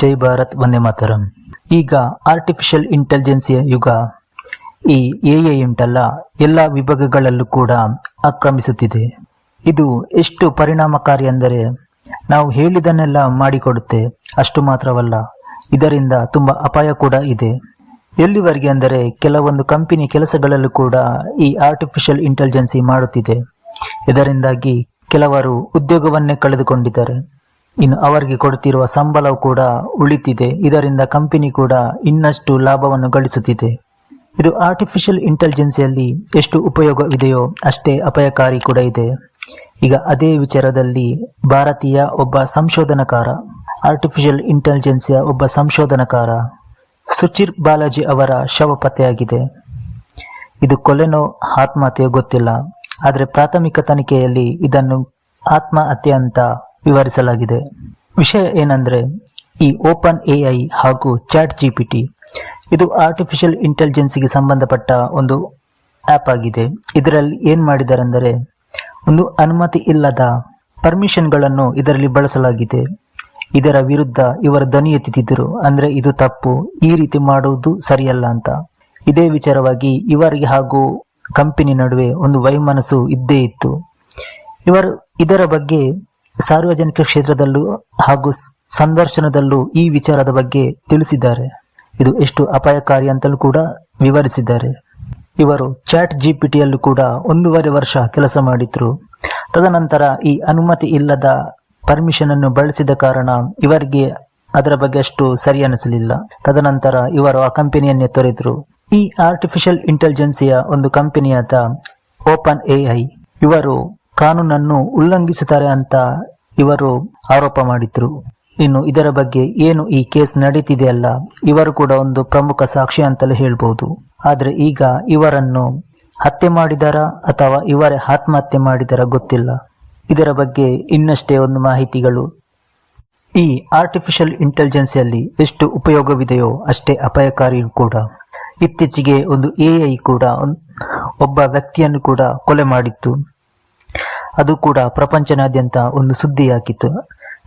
ಜೈ ಭಾರತ್, ವಂದೇ ಮಾತರಂ. ಈಗ ಆರ್ಟಿಫಿಷಿಯಲ್ ಇಂಟೆಲಿಜೆನ್ಸಿಯ ಯುಗ. ಈ ಎ ಉಂಟಲ್ಲ ಎಲ್ಲ ವಿಭಾಗಗಳಲ್ಲೂ ಕೂಡ ಆಕ್ರಮಿಸುತ್ತಿದೆ. ಇದು ಎಷ್ಟು ಪರಿಣಾಮಕಾರಿ ಅಂದರೆ, ನಾವು ಹೇಳಿದನ್ನೆಲ್ಲ ಮಾಡಿಕೊಡುತ್ತೆ ಅಷ್ಟು ಮಾತ್ರವಲ್ಲ, ಇದರಿಂದ ತುಂಬ ಅಪಾಯ ಕೂಡ ಇದೆ. ಎಲ್ಲಿವರೆಗೆ ಅಂದರೆ, ಕೆಲವೊಂದು ಕಂಪನಿ ಕೆಲಸಗಳಲ್ಲೂ ಕೂಡ ಈ ಆರ್ಟಿಫಿಷಿಯಲ್ ಇಂಟೆಲಿಜೆನ್ಸಿ ಮಾಡುತ್ತಿದೆ. ಇದರಿಂದಾಗಿ ಕೆಲವರು ಉದ್ಯೋಗವನ್ನೇ ಕಳೆದುಕೊಂಡಿದ್ದಾರೆ. ಇನ್ನು ಅವರಿಗೆ ಕೊಡುತ್ತಿರುವ ಸಂಬಳವು ಕೂಡ ಉಳಿತಿದೆ. ಇದರಿಂದ ಕಂಪನಿ ಕೂಡ ಇನ್ನಷ್ಟು ಲಾಭವನ್ನು ಗಳಿಸುತ್ತಿದೆ. ಇದು ಆರ್ಟಿಫಿಷಿಯಲ್ ಇಂಟೆಲಿಜೆನ್ಸಿಯಲ್ಲಿ ಎಷ್ಟು ಉಪಯೋಗವಿದೆಯೋ ಅಷ್ಟೇ ಅಪಾಯಕಾರಿ ಕೂಡ ಇದೆ. ಈಗ ಅದೇ ವಿಚಾರದಲ್ಲಿ ಭಾರತೀಯ ಒಬ್ಬ ಸಂಶೋಧನಕಾರ ಆರ್ಟಿಫಿಷಿಯಲ್ ಇಂಟೆಲಿಜೆನ್ಸಿಯ ಒಬ್ಬ ಸಂಶೋಧನಕಾರ ಸುಚಿರ್ ಬಾಲಾಜಿ ಅವರ ಶವ ಪತ್ತೆಯಾಗಿದೆ ಇದು ಕೊಲೆನೋ ಆತ್ಮಹತ್ಯೆಯೋ ಗೊತ್ತಿಲ್ಲ. ಆದರೆ ಪ್ರಾಥಮಿಕ ತನಿಖೆಯಲ್ಲಿ ಇದನ್ನು ಆತ್ಮಹತ್ಯೆ ಅಂತ ವಿವರಿಸಲಾಗಿದೆ. ವಿಷಯ ಏನಂದ್ರೆ, ಈ ಓಪನ್ ಎಐ ಹಾಗೂ ಚಾಟ್ ಜಿಪಿಟಿ ಇದು ಆರ್ಟಿಫಿಷಿಯಲ್ ಇಂಟೆಲಿಜೆನ್ಸಿಗೆ ಸಂಬಂಧಪಟ್ಟ ಒಂದು ಆ್ಯಪ್ ಆಗಿದೆ. ಇದರಲ್ಲಿ ಏನು ಮಾಡಿದಾರೆಂದರೆ ಒಂದು ಅನುಮತಿ ಇಲ್ಲದ ಪರ್ಮಿಷನ್ಗಳನ್ನು ಇದರಲ್ಲಿ ಬಳಸಲಾಗಿದೆ. ಇದರ ವಿರುದ್ಧ ಇವರ ದನಿ ಎತ್ತಿದ್ದರು ಅಂದರೆ, ಇದು ತಪ್ಪು. ಈ ರೀತಿ ಮಾಡುವುದು ಸರಿಯಲ್ಲ ಅಂತ. ಇದೇ ವಿಚಾರವಾಗಿ ಇವರಿಗೆ ಹಾಗೂ ಕಂಪನಿ ನಡುವೆ ಒಂದು ವೈಮನಸ್ಸು ಇದ್ದೇ ಇತ್ತು. ಇವರು ಇದರ ಬಗ್ಗೆ ಸಾರ್ವಜನಿಕ ಕ್ಷೇತ್ರದಲ್ಲೂ ಹಾಗೂ ಸಂದರ್ಶನದಲ್ಲೂ ಈ ವಿಚಾರದ ಬಗ್ಗೆ ತಿಳಿಸಿದ್ದಾರೆ. ಇದು ಎಷ್ಟು ಅಪಾಯಕಾರಿ ಅಂತಲೂ ಕೂಡ ವಿವರಿಸಿದ್ದಾರೆ. ಇವರು ಚಾಟ್ ಜಿಪಿಟಿಯಲ್ಲೂ ಕೂಡ ಒಂದೂವರೆ ವರ್ಷ ಕೆಲಸ ಮಾಡಿದ್ರು. ತದನಂತರ ಈ ಅನುಮತಿ ಇಲ್ಲದ ಪರ್ಮಿಷನ್ ಅನ್ನು ಬಳಸಿದ ಕಾರಣ ಇವರಿಗೆ ಅದರ ಬಗ್ಗೆ ಅಷ್ಟು ಸರಿ ಅನಿಸಲಿಲ್ಲ. ತದನಂತರ ಇವರು ಆ ಕಂಪನಿಯನ್ನೇ ತೊರೆದ್ರು. ಈ ಆರ್ಟಿಫಿಷಿಯಲ್ ಇಂಟೆಲಿಜೆನ್ಸಿಯ ಒಂದು ಕಂಪನಿಯಾದ ಓಪನ್ ಎಐ ಇವರು ಕಾನೂನನ್ನು ಉಲ್ಲಂಘಿಸುತ್ತಾರೆ ಅಂತ ಇವರು ಆರೋಪ ಮಾಡಿದ್ರು. ಇನ್ನು ಇದರ ಬಗ್ಗೆ ಏನು ಈ ಕೇಸ್ ನಡೀತಿದೆಯಲ್ಲ ಇವರು ಕೂಡ ಒಂದು ಪ್ರಮುಖ ಸಾಕ್ಷಿ ಅಂತಲೇ ಹೇಳ್ಬೋದು. ಆದ್ರೆ ಈಗ ಇವರನ್ನು ಹತ್ಯೆ ಮಾಡಿದಾರ ಅಥವಾ ಇವರೇ ಆತ್ಮಹತ್ಯೆ ಮಾಡಿದಾರ ಗೊತ್ತಿಲ್ಲ. ಇದರ ಬಗ್ಗೆ ಇನ್ನಷ್ಟೇ ಒಂದು ಮಾಹಿತಿಗಳು. ಈ ಆರ್ಟಿಫಿಷಿಯಲ್ ಇಂಟೆಲಿಜೆನ್ಸಿಯಲ್ಲಿ ಎಷ್ಟು ಉಪಯೋಗವಿದೆಯೋ ಅಷ್ಟೇ ಅಪಾಯಕಾರಿಯೂ ಕೂಡ. ಇತ್ತೀಚೆಗೆ ಒಂದು ಎಐ ಕೂಡ ಒಬ್ಬ ವ್ಯಕ್ತಿಯನ್ನು ಕೂಡ ಕೊಲೆ ಮಾಡಿತ್ತು. ಅದು ಕೂಡ ಪ್ರಪಂಚನಾದ್ಯಂತ ಒಂದು ಸುದ್ದಿಯಾಗಿತ್ತು.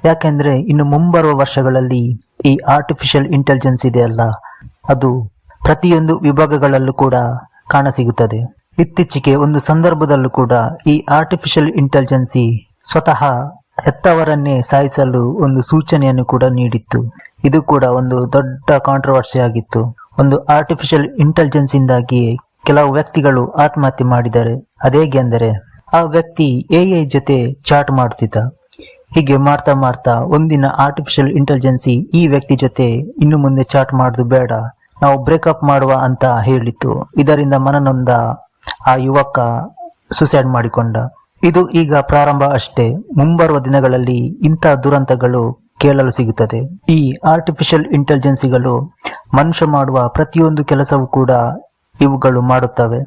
ಯಾಕೆಂದ್ರೆ ಇನ್ನು ಮುಂಬರುವ ವರ್ಷಗಳಲ್ಲಿ ಈ ಆರ್ಟಿಫಿಷಿಯಲ್ ಇಂಟೆಲಿಜೆನ್ಸ್ ಇದೆಯಲ್ಲ ಅದು ಪ್ರತಿಯೊಂದು ವಿಭಾಗಗಳಲ್ಲೂ ಕೂಡ ಕಾಣಸಿಗುತ್ತದೆ. ಇತ್ತೀಚೆಗೆ ಒಂದು ಸಂದರ್ಭದಲ್ಲೂ ಕೂಡ ಈ ಆರ್ಟಿಫಿಷಿಯಲ್ ಇಂಟೆಲಿಜೆನ್ಸಿ ಸ್ವತಃ ಹೆತ್ತವರನ್ನೇ ಸಾಯಿಸಲು ಒಂದು ಸೂಚನೆಯನ್ನು ಕೂಡ ನೀಡಿತ್ತು. ಇದು ಕೂಡ ಒಂದು ದೊಡ್ಡ ಕಾಂಟ್ರವರ್ಸಿ ಆಗಿತ್ತು. ಒಂದು ಆರ್ಟಿಫಿಷಿಯಲ್ ಇಂಟೆಲಿಜೆನ್ಸ್ ಇಂದಾಗಿ ಕೆಲವು ವ್ಯಕ್ತಿಗಳು ಆತ್ಮಹತ್ಯೆ ಮಾಡಿದ್ದಾರೆ. ಅದೇಗೆ ಅಂದರೆ ಆ ವ್ಯಕ್ತಿ ಎ ಐ ಜೊತೆ ಚಾಟ್ ಮಾಡ್ತಿದ್ದ. ಹೀಗೆ ಮಾಡ್ತಾ ಮಾಡ್ತಾ ಒಂದಿನ ಆರ್ಟಿಫಿಷಿಯಲ್ ಇಂಟೆಲಿಜೆನ್ಸಿ ಈ ವ್ಯಕ್ತಿ ಜೊತೆ ಇನ್ನು ಮುಂದೆ ಚಾಟ್ ಮಾಡೋದು ಬೇಡ, ನಾವು ಬ್ರೇಕಪ್ ಮಾಡುವ ಅಂತ ಹೇಳಿತ್ತು. ಇದರಿಂದ ಮನನೊಂದ ಆ ಯುವಕ ಸುಸೈಡ್ ಮಾಡಿಕೊಂಡ. ಇದು ಈಗ ಪ್ರಾರಂಭ ಅಷ್ಟೇ, ಮುಂಬರುವ ದಿನಗಳಲ್ಲಿ ಇಂಥ ದುರಂತಗಳು ಕೇಳಲು ಸಿಗುತ್ತದೆ. ಈ ಆರ್ಟಿಫಿಷಿಯಲ್ ಇಂಟೆಲಿಜೆನ್ಸಿಗಳು ಮನುಷ್ಯ ಮಾಡುವ ಪ್ರತಿಯೊಂದು ಕೆಲಸವೂ ಕೂಡ ಇವುಗಳು ಮಾಡುತ್ತವೆ.